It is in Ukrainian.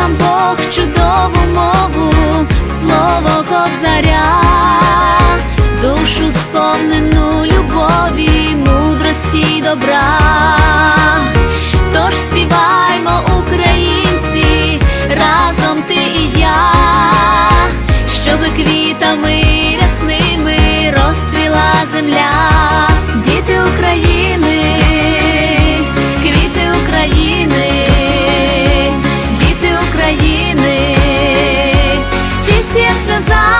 нам Бог чудову мову, слово ковзаря, душу сповнену любові, мудрості й добра. Тож співаймо, як сльоза,